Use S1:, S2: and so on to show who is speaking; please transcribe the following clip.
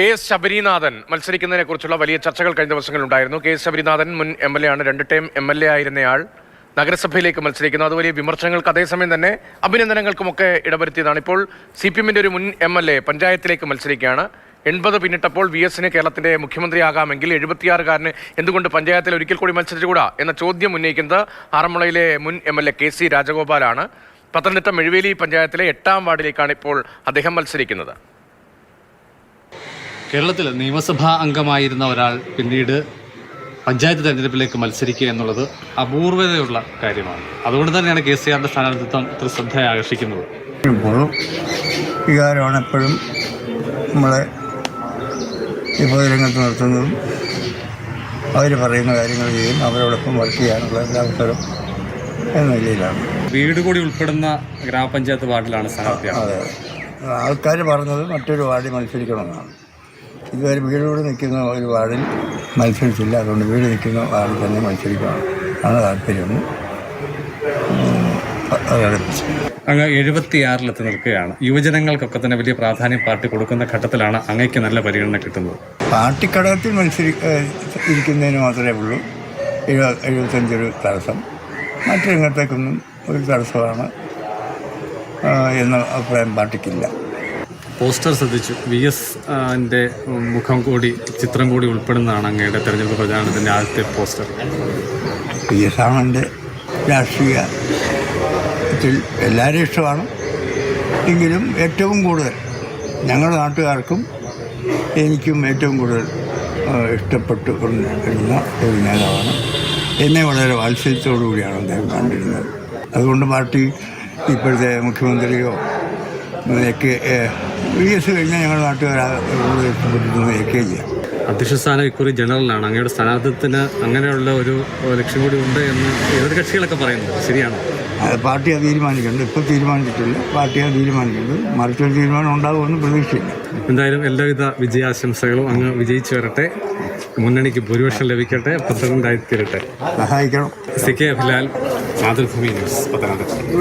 S1: K S Sabarinathan മത്സരിക്കുന്നതിനെ കുറിച്ചുള്ള വലിയ ചർച്ചകൾ കഴിഞ്ഞ ദിവസങ്ങളിലുണ്ടായിരുന്നു. കെ എസ് ശബരിനാഥൻ മുൻ എം എൽ എ ആണ്. രണ്ട് ടൈം എം എൽ എ ആയിരുന്നയാൾ നഗരസഭയിലേക്ക് മത്സരിക്കുന്നു. അത് വലിയ വിമർശനങ്ങൾക്ക് അതേസമയം തന്നെ അഭിനന്ദനങ്ങൾക്കുമൊക്കെ ഇടവരുത്തിയതാണ്. ഇപ്പോൾ സി പി എമ്മിന്റെ ഒരു മുൻ എം എൽ എ പഞ്ചായത്തിലേക്ക് മത്സരിക്കുകയാണ്. എൺപത് പിന്നിട്ടപ്പോൾ വി എസിന് കേരളത്തിന്റെ മുഖ്യമന്ത്രിയാകാമെങ്കിൽ എഴുപത്തിയാറുകാരന് എന്തുകൊണ്ട് പഞ്ചായത്തിൽ ഒരിക്കൽ കൂടി മത്സരിച്ചുകൂടാ എന്ന ചോദ്യം ഉന്നയിക്കുന്നത് ആറന്മുളയിലെ മുൻ M L A K C രാജഗോപാലാണ്. Pathanamthitta Mezhuveli പഞ്ചായത്തിലെ എട്ടാം വാർഡിലേക്കാണ് ഇപ്പോൾ അദ്ദേഹം മത്സരിക്കുന്നത്.
S2: കേരളത്തിൽ നിയമസഭാ അംഗമായിരുന്ന ഒരാൾ പിന്നീട് പഞ്ചായത്ത് തെരഞ്ഞെടുപ്പിലേക്ക് മത്സരിക്കുക എന്നുള്ളത് അപൂർവതയുള്ള കാര്യമാണ്. അതുകൊണ്ട് തന്നെയാണ് കെ സി ആറിന്റെ സ്ഥാനാർത്ഥിത്വം ഇത്ര ശ്രദ്ധയെ ആകർഷിക്കുന്നത്.
S3: ഇപ്പോഴും വികാരമാണ് എപ്പോഴും നമ്മളെ ഇപ്പോൾ രംഗത്ത് നിർത്തുന്നതും അവർ പറയുന്ന കാര്യങ്ങൾ ചെയ്യും അവരോടൊപ്പം വർക്ക് ചെയ്യാനുള്ള എല്ലാ അവസരവും എന്ന നിലയിലാണ്.
S2: വീട് കൂടി ഉൾപ്പെടുന്ന ഗ്രാമപഞ്ചായത്ത് വാർഡിലാണ് സ്ഥാനാർത്ഥി
S3: അതെ. ആൾക്കാർ പറഞ്ഞത് മറ്റൊരു വാർഡിൽ മത്സരിക്കണമെന്നാണ്. ഇതുവരെ വീടോട് നിൽക്കുന്ന ഒരു വാർഡിൽ മത്സരിച്ചില്ല. അതുകൊണ്ട് വീട് നിൽക്കുന്ന വാർഡിൽ തന്നെ മത്സരിക്കണം. ആണ് താല്പര്യം. അങ്ങ്
S2: അങ്ങ് എഴുപത്തിയാറിലെത്തി നിൽക്കുകയാണ്. യുവജനങ്ങൾക്കൊക്കെ തന്നെ വലിയ പ്രാധാന്യം പാർട്ടി കൊടുക്കുന്ന ഘട്ടത്തിലാണ് അങ്ങയ്ക്ക് നല്ല പരിഗണന കിട്ടുന്നത്.
S3: പാർട്ടി ഘടകത്തിൽ മത്സരി ഇരിക്കുന്നതിന് മാത്രമേ ഉള്ളൂ. എഴുപ എഴുപത്തഞ്ചൊരു തടസ്സം. മറ്റു രംഗത്തേക്കൊന്നും ഒരു തടസ്സമാണ് എന്ന അഭിപ്രായം പാർട്ടിക്കില്ല.
S2: പോസ്റ്റർ ശ്രദ്ധിച്ചു. വി എസ് എന്റെ മുഖം കൂടി ചിത്രം കൂടി ഉൾപ്പെടുന്നതാണ് അങ്ങയുടെ തെരഞ്ഞെടുപ്പ് പ്രചാരണത്തിന്റെ ആദ്യത്തെ പോസ്റ്റർ.
S3: വി എസ് ആണെന്റെ രാഷ്ട്രീയത്തിൽ എല്ലാവരും ഇഷ്ടമാണ്. എങ്കിലും ഏറ്റവും കൂടുതൽ ഞങ്ങളുടെ നാട്ടുകാർക്കും എനിക്കും ഏറ്റവും കൂടുതൽ ഇഷ്ടപ്പെട്ടു കൊണ്ടിരുന്ന ഒരു നേതാവാണ്. എന്നെ വളരെ വാത്സല്യത്തോടു കൂടിയാണ് അദ്ദേഹം കണ്ടിരുന്നത്. അതുകൊണ്ട് പാർട്ടി ഇപ്പോഴത്തെ മുഖ്യമന്ത്രിയോ എ കെ വി എസ് കഴിഞ്ഞാൽ ഞങ്ങളുടെ നാട്ടുകാർ കൂടുതൽ
S2: അധ്യക്ഷ സ്ഥാനം ഇക്കുറി ജനറലാണ് അങ്ങയുടെ സ്ഥാനാർത്ഥിത്വത്തിന് അങ്ങനെയുള്ള ഒരു ലക്ഷ്യം കൂടി ഉണ്ട് എന്ന് എതിർ കക്ഷികളൊക്കെ പറയുന്നത് ശരിയാണ്?
S3: അത് പാർട്ടി അത് തീരുമാനിക്കുന്നുണ്ട് ഇപ്പോൾ തീരുമാനിച്ചിട്ടില്ല. പാർട്ടി അത് തീരുമാനിക്കുന്നുണ്ട് മറിച്ചൊരു തീരുമാനം ഉണ്ടാകുമെന്ന് പ്രതീക്ഷയില്ല
S2: എന്തായാലും എല്ലാവിധ വിജയാശംസകളും അങ്ങ് വിജയിച്ചു വരട്ടെ. മുന്നണിക്ക് ഭൂരിപക്ഷം ലഭിക്കട്ടെ. പ്രസിഡന്റായി തീരട്ടെ.
S3: സഹായിക്കണം.
S2: C K Abhilal Mathrubhumi news Pathanamthitta.